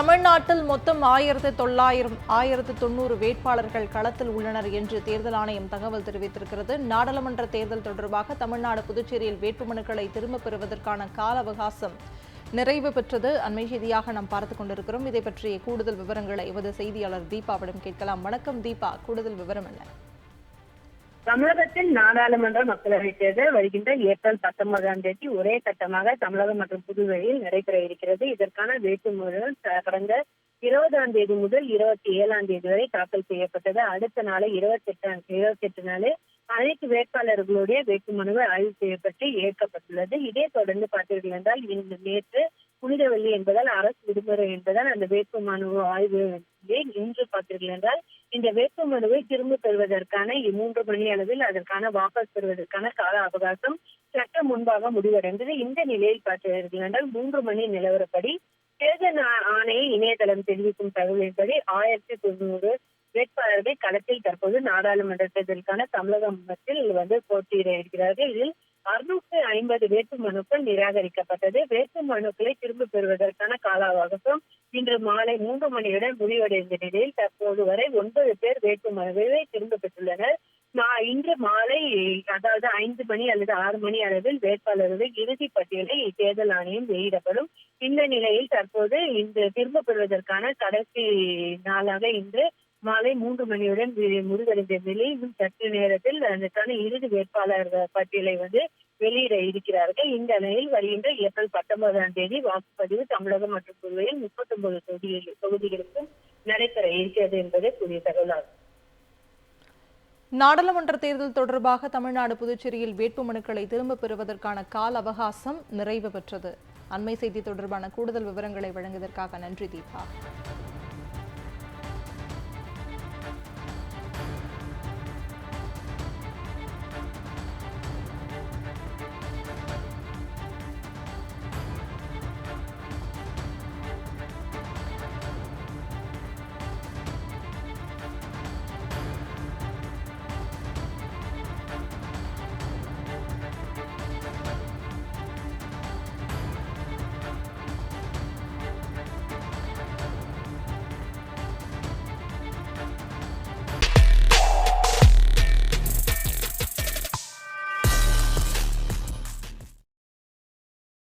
தமிழ்நாட்டில் மொத்தம் ஆயிரத்து தொள்ளாயிரம் ஆயிரத்து தொண்ணூறு வேட்பாளர்கள் களத்தில் உள்ளனர் என்று தேர்தல் ஆணையம் தகவல் தெரிவித்திருக்கிறது. நாடாளுமன்ற தேர்தல் தொடர்பாக தமிழ்நாடு புதுச்சேரியில் வேட்புமனுக்களை திரும்பப் பெறுவதற்கான கால அவகாசம் நிறைவு பெற்றது. அண்மை செய்தியாக நாம் பார்த்துக் கொண்டிருக்கிறோம். இதை பற்றிய கூடுதல் விவரங்களை எமது செய்தியாளர் தீபாவிடம் கேட்கலாம். வணக்கம் தீபா. கூடுதல் விவரம் என்ன? தமிழகத்தில் நாடாளுமன்ற மக்களவைத் தேர்தல் வருகின்ற ஏப்ரல் பத்தொன்பதாம் தேதி ஒரே கட்டமாக தமிழகம் மற்றும் புதுவையில் நடைபெற இருக்கிறது. இதற்கான வேட்புமனுகள் கடந்த இருபதாம் தேதி முதல் இருபத்தி ஏழாம் தேதி வரை தாக்கல் செய்யப்பட்டது. அடுத்த நாளை இருபத்தி எட்டாம் இருபத்தி எட்டு நாளே அனைத்து வேட்பாளர்களுடைய வேட்புமனுவை ஆய்வு செய்யப்பட்டு ஏற்கப்பட்டுள்ளது. இதே தொடர்ந்து பார்த்தீர்கள் என்றால் இன்று நேற்று புனித வெள்ளி என்பதால் அரசு விடுமுறை என்பதால் அந்த வேட்புமனு ஆய்வு இன்று பார்த்தீர்கள் என்றால் இந்த வேட்புமனுவை திரும்ப பெறுவதற்கான மூன்று மணி அளவில் அதற்கான வாபஸ் பெறுவதற்கான கால அவகாசம் சட்ட முன்பாக முடிவடைந்தது. இந்த நிலையில் பார்த்தீர்கள் என்றால் மூன்று மணி நிலவரப்படி தேர்தல் ஆணையை ஆணைய இணையதளம் தெரிவிக்கும் தகவலின்படி ஆயிரத்தி தொண்ணூறு வேட்பாளர்கள் களத்தில் தற்போது நாடாளுமன்ற தேர்தலுக்கான தமிழகத்தில் வந்து போட்டியிட இருக்கிறார்கள். இதில் அறுநூற்று ஐம்பது வேட்புமனுக்கள் நிராகரிக்கப்பட்டது. வேட்புமனுக்களை திரும்ப பெறுவதற்கான கால அவகாசம் இன்று மாலை மூன்று மணியுடன் முடிவடைந்த நிலையில் தற்போது வரை ஒன்பது பேர் வேட்புமனுவை திரும்ப பெற்றுள்ளனர். நான் இன்று மாலை அதாவது ஐந்து மணி அல்லது ஆறு மணி அளவில் வேட்பாளர்கள் இறுதி பட்டியலை தேர்தல் ஆணையம் வெளியிடப்படும். இந்த நிலையில் தற்போது இந்த திரும்ப பெறுவதற்கான கடைசி நாளாக இன்று மாலை மூன்று மணியுடன் முடிவடைந்த நிலையில் சற்று நேரத்தில் அதற்கான இறுதி வேட்பாளர் பட்டியலை வந்து வெளியிட இருக்கிறார்கள். இந்த நிலையில் வருகின்ற ஏப்ரல் பத்தொன்பதாம் தேதி வாக்குப்பதிவு தமிழகம் மற்றும் புதுவையில் முப்பத்தி ஒன்பது தொகுதிகள் தொகுதிகளுக்கும் நடைபெற இருக்கிறது என்பதே புதிய தகவலாகும். நாடாளுமன்ற தேர்தல் தொடர்பாக தமிழ்நாடு புதுச்சேரியில் வேட்பு மனுக்களை திரும்பப் பெறுவதற்கான கால அவகாசம் நிறைவு பெற்றது. அண்மை செய்தி தொடர்பான கூடுதல் விவரங்களை வழங்குவதற்காக நன்றி தீபா.